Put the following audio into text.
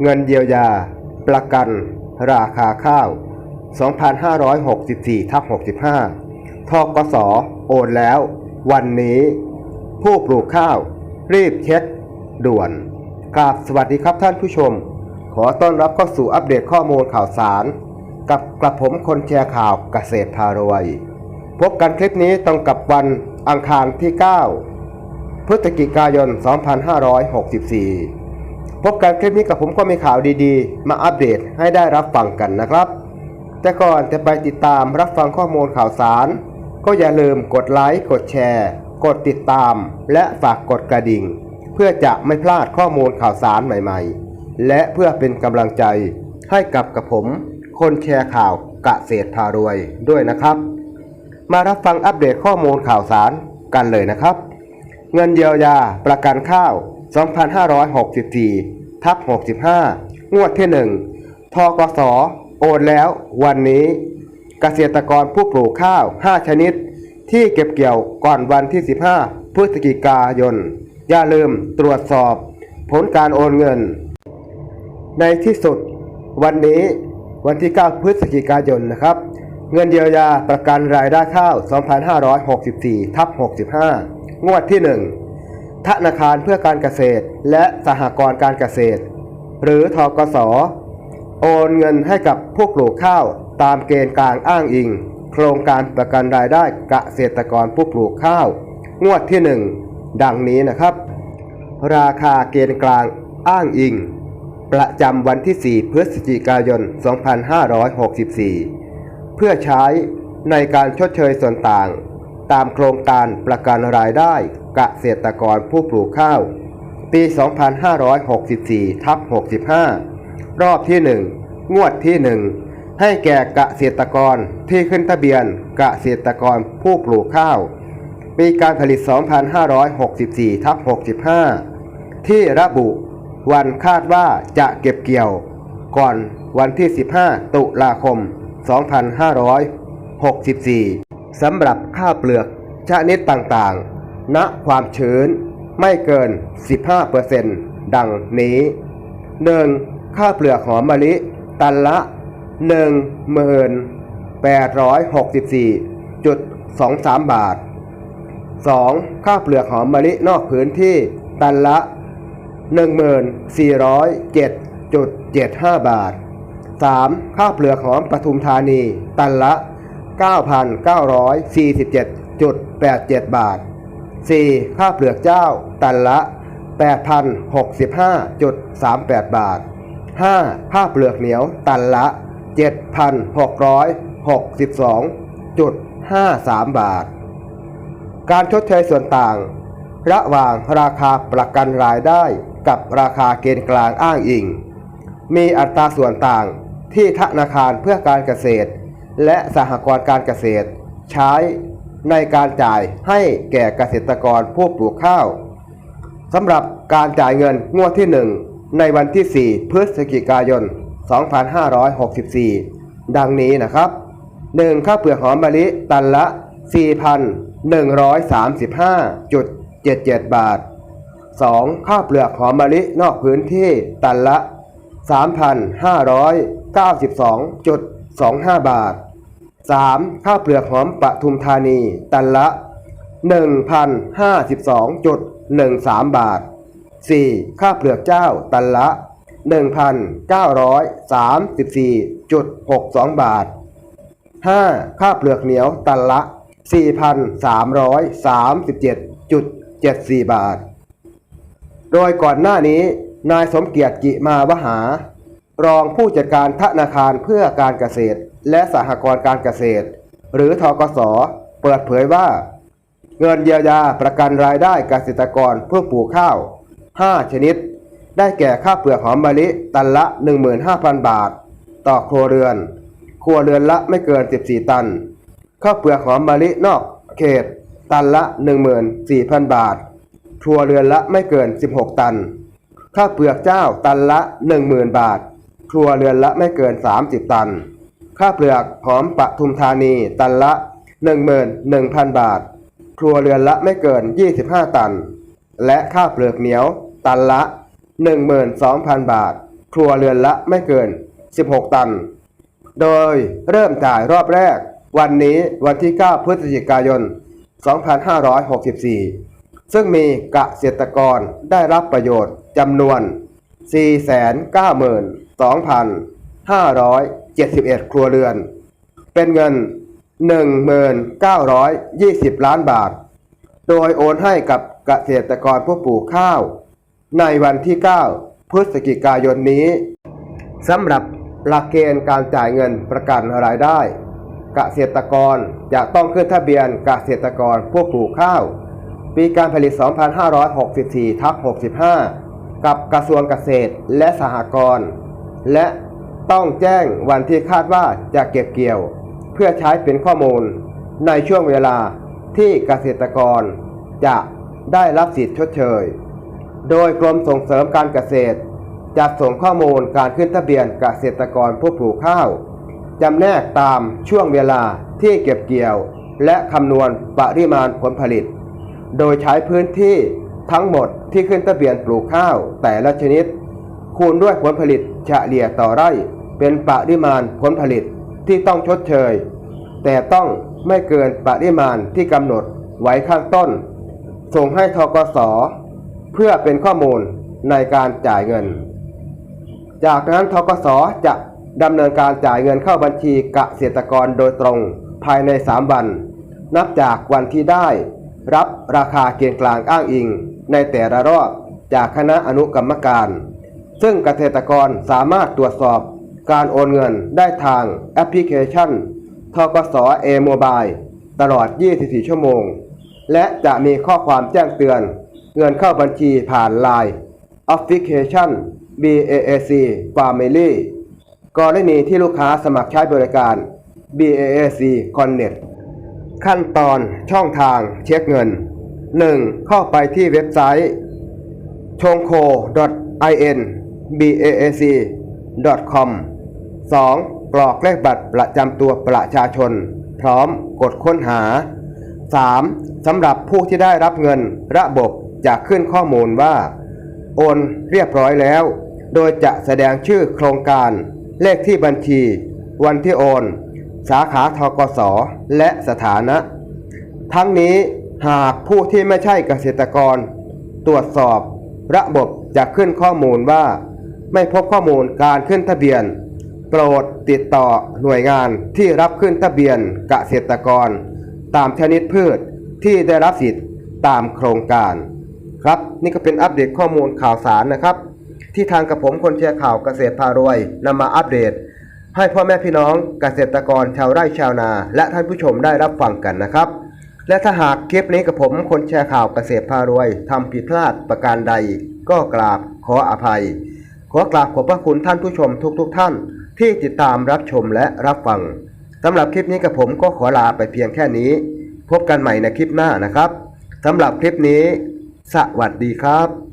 เงินเยียวยา ประกัน ราคาข้าว 2564ทับ65ทกสโอนแล้ว วันนี้ ผู้ปลูกข้าว รีบเช็ค ด่วนกราบสวัสดีครับท่านผู้ชม ขอต้อนรับเข้าสู่อัปเดตข้อมูลข่าวสาร กับกระผมคนแชร์ข่าวเกษตรพารวย พบกันคลิปนี้ตรงกับวันอังคารที่ 9 พฤศจิกายน 2564 พบกันคลิปนี้กับผมก็มีข่าวดีๆ มาอัปเดตให้ได้รับฟังกันนะครับ แต่ก่อนจะไปติดตามรับฟังข้อมูลข่าวสาร ก็อย่าลืมกดไลค์กดแชร์ กดติดตาม และฝากกดกระดิ่ง เพื่อจะไม่พลาดข้อมูลข่าวสารใหม่ๆ และเพื่อเป็นกำลังใจให้กับกับผม คนแชร์ข่าวกะเศษพารวยด้วยนะครับ มารับฟังอัปเดตข้อมูลข่าวสารกันเลยนะครับ เงินเยียวยาประกันข้าว 2564 ทับ 65 งวดที่ 1 ทกส โอนแล้ว วันนี้ เกษตรกรผู้ปลูกข้าว 5 ชนิด ที่เก็บเกี่ยวก่อนวันที่ 15 พฤศจิกายน อย่าลืมตรวจสอบ ผลการโอนเงิน ในที่สุด วันนี้วันที่ 9 พฤศจิกายนนะครับ เงินเยียวยาประกันรายได้ข้าว 2564 ทับ 65 งวดที่ 1 ธนาคารเพื่อการเกษตร และสหกรณ์การเกษตร หรือทกส โอนเงินให้กับผู้ปลูกข้าวตามเกณฑ์กลางอ้างอิง โครงการประกันรายได้เกษตรกรผู้ปลูกข้าว งวดที่ 1 ดังนี้นะครับ ราคาเกณฑ์กลางอ้างอิง ประจำวันที่ 4 พฤศจิกายน 2564 เพื่อใช้ในการชดเชยส่วนต่าง ตามโครงการประกันรายได้ เกษตรกรผู้ปลูกข้าว ปี 2564ทับ65 รอบที่ 1 งวดที่ 1 ให้แก่เกษตรกรที่ขึ้นทะเบียนเกษตรกรผู้ปลูกข้าว ปีการผลิต 2564ทับ65 ที่ระบุวันคาดว่าจะเก็บเกี่ยว ก่อนวันที่ 15 ตุลาคม 2564 สำหรับข้าวเปลือกชนิดต่างๆ ณความชื้นไม่เกิน 15%ดังนี้ 1. ข้าเปลือกหอมมะลิ ตันละ 1864.23 บาท 2. ข้าเปลือกหอมมะลินอกพื้นที่ ตันละ 1407.75 บาท 3. ข้าเปลือกหอมปทุมธานี ตันละ 9,947.87 บาท 4. ข้าวเปลือกเจ้า ตันละ 8,065.38 บาท 5. ข้าเปลือกเหนียวตันละ 7,662.53 บาท การชดเชยส่วนต่าง ระหว่างราคาประกันรายได้กับราคาเกณฑ์กลางอ้างอิง มีอัตราส่วนต่างที่ธนาคารเพื่อการเกษตร และสหกรณ์การเกษตร ใช้ ในการจ่ายให้แก่เกษตรกรผู้ปลูกข้าวสำหรับการจ่ายเงินงวดที่ 1 ในวันที่ 4 พฤศจิกายน 2564 ดังนี้นะครับ 1. ข้าวเปลือกหอมมะลิตันละ 4,135.77 บาท 2. ข้าวเปลือกหอมมะลินอกพื้นที่ตันละ 3,592.25 บาท 3. ข้าวเปลือกหอมปทุมธานี ตันละ 1,052.13 บาท 4. ข้าวเปลือกเจ้าตันละ 1,934.62 บาท 5. ข้าวเปลือกเหนียวตันละ 4,337.74 บาท โดยก่อนหน้านี้นายสมเกียรติกิมาวหา รองผู้จัดการธนาคารเพื่อการเกษตร และสหกรณ์การเกษตร หรือทกส เปิดเผยว่า เงินเยียวยาประกันรายได้เกษตรกรเพื่อปลูกข้าว 5 ชนิด ได้แก่ข้าวเปลือกหอมมะลิตันละ 15,000 บาท ต่อครัวเรือน ครัวเรือนละไม่เกิน 14 ตัน ข้าวเปลือกหอมมะลินอกเขต ตันละ 14,000 บาท ครัวเรือนละไม่เกิน 16 ตัน ข้าวเปลือกเจ้าตันละ 10,000 บาท ครัวเรือนละไม่เกิน 30 ตัน ข้าวเปลือกหอมปะทุมธานีตันละ 11,000 บาท ครัวเรือนละไม่เกิน 25 ตัน และข้าวเปลือกเหนียว ตันละ 12,000 บาท ครัวเรือนละไม่เกิน 16 ตัน โดยเริ่มจ่ายรอบแรก วันนี้วันที่ 9 พฤศจิกายน 2564 ซึ่งมีเกษตรกรได้รับประโยชน์จำนวน 571 ครัวเรือน เป็นเงิน 1920 ล้านบาท โดยโอนให้กับเกษตรกรผู้ปลูกข้าว ในวันที่ 9 พฤศจิกายนนี้สำหรับหลักเกณฑ์การจ่ายเงินประกันรายได้ เกษตรกรจะต้องขึ้นทะเบียนเกษตรกรผู้ปลูกข้าว ปีการผลิต 2564ทับ65 กับกระทรวงเกษตรและสหกรณ์และ ต้องแจ้งวันที่คาดว่าจะเก็บเกี่ยว เพื่อใช้เป็นข้อมูล ในช่วงเวลาที่เกษตรกร จะได้รับสิทธิชดเชย โดยกรมส่งเสริมการเกษตรจะส่งข้อมูลการขึ้นทะเบียนเกษตรกรผู้ปลูกข้าวจำแนกตามช่วงเวลาที่เก็บเกี่ยว และคำนวณปริมาณผลผลิต โดยใช้พื้นที่ทั้งหมดที่ขึ้นทะเบียนปลูกข้าวแต่ละชนิด คูณด้วยผลผลิต เฉลี่ยต่อไร่ เป็นปริมาณผลผลิตที่ต้องชดเชย แต่ต้องไม่เกินปริมาณที่กำหนดไว้ข้างต้น ส่งให้ทกส เพื่อเป็นข้อมูลในการจ่ายเงิน จากนั้นทกสจะดำเนินการจ่ายเงินเข้าบัญชีเกษตรกรโดยตรงภายใน 3 วัน นับจากวันที่ได้ รับราคาเกณฑ์กลางอ้างอิงในแต่ละรอบจากคณะอนุกรรมการ ซึ่งเกษตรกรสามารถตรวจสอบการโอนเงินได้ทางแอปพลิเคชันทกสเอโมบายตลอด 24 ชั่วโมง และจะมีข้อความแจ้งเตือน เงินเข้าบัญชีผ่าน Line แอปพลิเคชัน BAAC Family กรณีที่ลูกค้าสมัครใช้บริการ BAAC Connect ขั้นตอนช่องทางเช็คเงิน 1. เข้าไปที่เว็บไซต์ชงโค .in baac .com 2. กรอกเลขบัตรประจำตัวประชาชน พร้อมกดค้นหา 3. สำหรับผู้ที่ได้รับเงินระบบจะขึ้นข้อมูลว่า โอนเรียบร้อยแล้ว โดยจะแสดงชื่อโครงการ เลขที่บัญชี วันที่โอน สาขาทกสและสถานะ ทั้งนี้หากผู้ที่ไม่ใช่เกษตรกร ตรวจสอบ ระบบจะขึ้นข้อมูลว่า ไม่พบข้อมูลการขึ้นทะเบียน โปรดติดต่อหน่วยงานที่รับขึ้นทะเบียนเกษตรกร ตามชนิดพืชที่ได้รับสิทธิ์ตามโครงการ ครับนี่ก็เป็นอัปเดตข้อมูลข่าวสารนะครับ ที่ทางกับผมคนแชร์ข่าวเกษตรพารวยนำมาอัปเดต ให้พ่อแม่พี่น้องเกษตรกรชาวไร่ชาวนา และท่านผู้ชมได้รับฟังกันนะครับและถ้าหากคลิปนี้กับผมคนแชร์ข่าวเกษตรพารวยทำผิดพลาดประการใด ก็กราบขออภัย ขอกราบขอบพระคุณท่านผู้ชมทุกๆทท่าน ที่ติดตามรับชมและรับฟังสำหรับคลิปนี้กับผมก็ขอลาไปเพียงแค่นี้ พบกันใหม่ในคลิปหน้านะครับสำหรับคลิปนี้ สวัสดีครับ